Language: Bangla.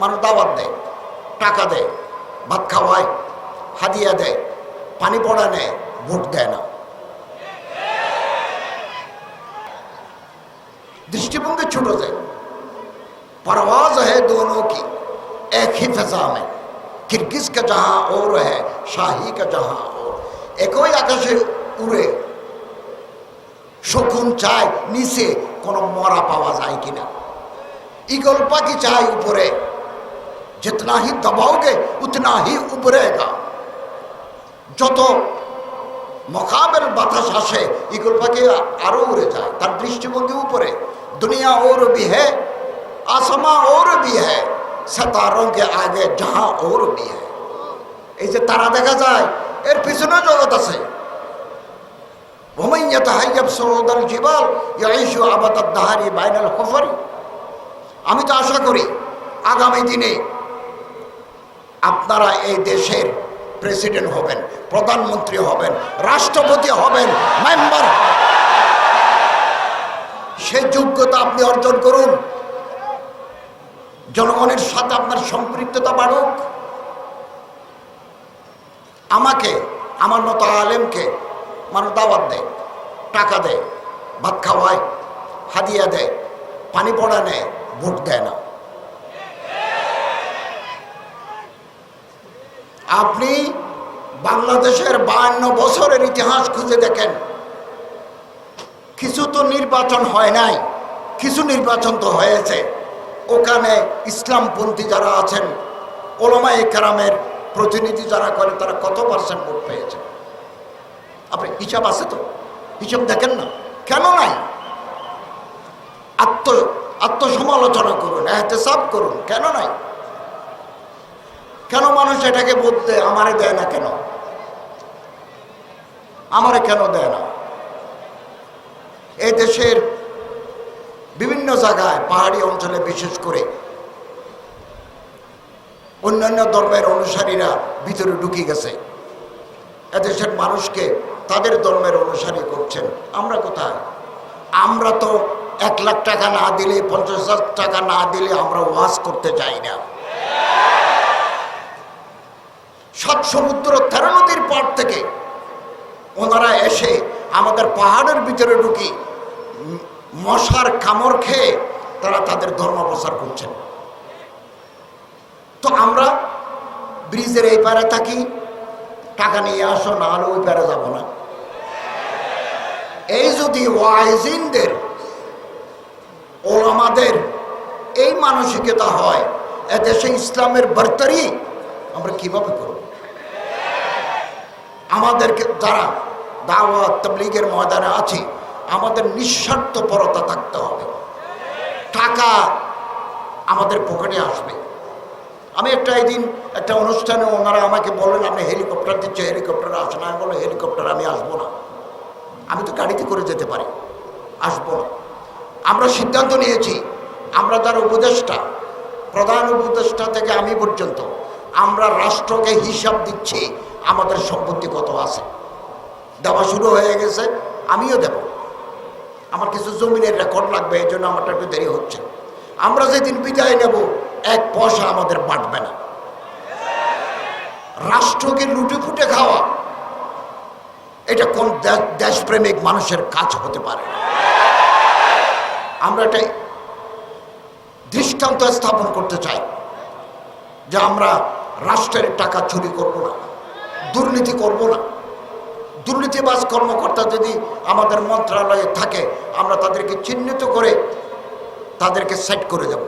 মানুষ দাওয়াত দেয় টাকা দেয় ভাত খাওয়ায় হাদিয়া দেয় পানি পড়া নেয় ভোট দেয় না दृष्टिभंगी छूटो से परवाज है दोनों की एक ही फिजा में किर्गिज का जहां और है शाही का जहां और একই আকাশে উড়ে শকুন চায় নিচে কোনো মরা পাওয়া যায় কিনা ইগল পাখি চায় উপরে जितना ही दबाओगे उतना ही उभरेगा যত মোকাবেল বাতাস আসে ইগল পাখি আরো উড়ে যায় তার দৃষ্টিভঙ্গি উপরে দুনিয়া और भी है आसमां और भी है सितारों के आगे जहां और भी है এই যে তারা দেখা যায় এর পিছনে জগৎ আছে ومن يتهيب صعود الجبال يعيش أبد الدهر بين الحفر আমি তো আশা করি আগামী দিনে আপনারা এই দেশের প্রেসিডেন্ট হবেন, প্রধানমন্ত্রী হবেন, রাষ্ট্রপতি হবেন মেম্বার সেই যোগ্যতা আপনি অর্জন করুন। জনগণের সাথে আপনার সম্পৃক্ততা বাড়ুক। আমাকে, আমার মতো আলেমকে মানুষ দাওয়াত দেয়, টাকা দেয়, ভাত খাওয়ায়, হাদিয়া দেয়, পানি পড়া নেয়, ভোট দেয় না। আপনি বাংলাদেশের বায়ান্ন বছরের ইতিহাস খুঁজে দেখেন। কিছু তো নির্বাচন হয় নাই, কিছু নির্বাচন তো হয়েছে। ওখানে ইসলামপন্থী যারা আছেন ওলামা একরামের প্রতিনিধি যারা করে, তারা কত পার্সেন্ট ভোট পেয়েছে? আপনি হিসাব আছে তো? হিসাব দেখেন না? কেন নাই? আত্ম আত্মসমালোচনা করুন, এহতেসাব করুন, কেন নাই? কেন মানুষ এটাকে বলতে আমারে দেয় না কেন? আমারে কেন দেয় না? এই দেশের বিভিন্ন জায়গায়, পাহাড়ি অঞ্চলে বিশেষ করে অন্যান্য ধর্মের অনুসারীরা ভিতরে ঢুকে গেছে। এদেশের মানুষকে তাদের ধর্মের অনুসারী করছেন। আমরা কোথায়? আমরা তো এক লাখ টাকা না দিলে, পঞ্চাশ টাকা না দিলে আমরা ওয়াজ করতে যাই না। সমুদ্র তেরো নদীর পার থেকে। ওনারা এসে আমাদের পাহাড়ের ভিতরে ঢুকি, মশার কামড় খেয়ে তারা তাদের ধর্ম প্রচার করছেন। তো আমরা ব্রিজের এই পারে থাকি, টাকা নিয়ে আসো না হলে ওই পারে যাব না। এই যদি ওয়াইজিনদের, ওলামাদের এই মানসিকতা হয়, এদেশে ইসলামের বার্তারি আমরা কীভাবে করব? আমাদেরকে যারা দাওয়াত তবলিগের ময়দানে আছি, আমাদের নিঃস্বার্থপরতা থাকতে হবে। টাকা আমাদের পকেটে আসবে। আমি একটা একদিন একটা অনুষ্ঠানে ওনারা আমাকে বললেন, আপনি হেলিকপ্টার দিচ্ছে হেলিকপ্টার আসে না বলল হেলিকপ্টার আমি আসব না। আমি তো গাড়িতে করে যেতে পারি, আসব না। আমরা সিদ্ধান্ত নিয়েছি, আমরা তার উপদেষ্টা, প্রধান উপদেষ্টা থেকে আমি পর্যন্ত, আমরা রাষ্ট্রকে হিসাব দিচ্ছি আমাদের সম্পত্তি কত আছে? দেওয়া শুরু হয়ে গেছে, আমিও দেব। আমার কিছু জমিনের রেকর্ড লাগবে, এই জন্য আমারটা একটু দেরি হচ্ছে। আমরা যেদিন বিদায় নেব, এক পয়সা আমাদের বাঁটবে না। রাষ্ট্রকে লুটে ফুটে খাওয়া, এটা কোন দেশপ্রেমিক মানুষের কাজ হতে পারে। আমরা এটা দৃষ্টান্ত স্থাপন করতে চাই যে আমরা রাষ্ট্রের টাকা চুরি করব না। দুর্নীতি করব না। দুর্নীতিবাজ কর্মকর্তা যদি আমাদের মন্ত্রণালয়ে থাকে, আমরা তাদেরকে চিহ্নিত করে তাদেরকে সেট করে দেব।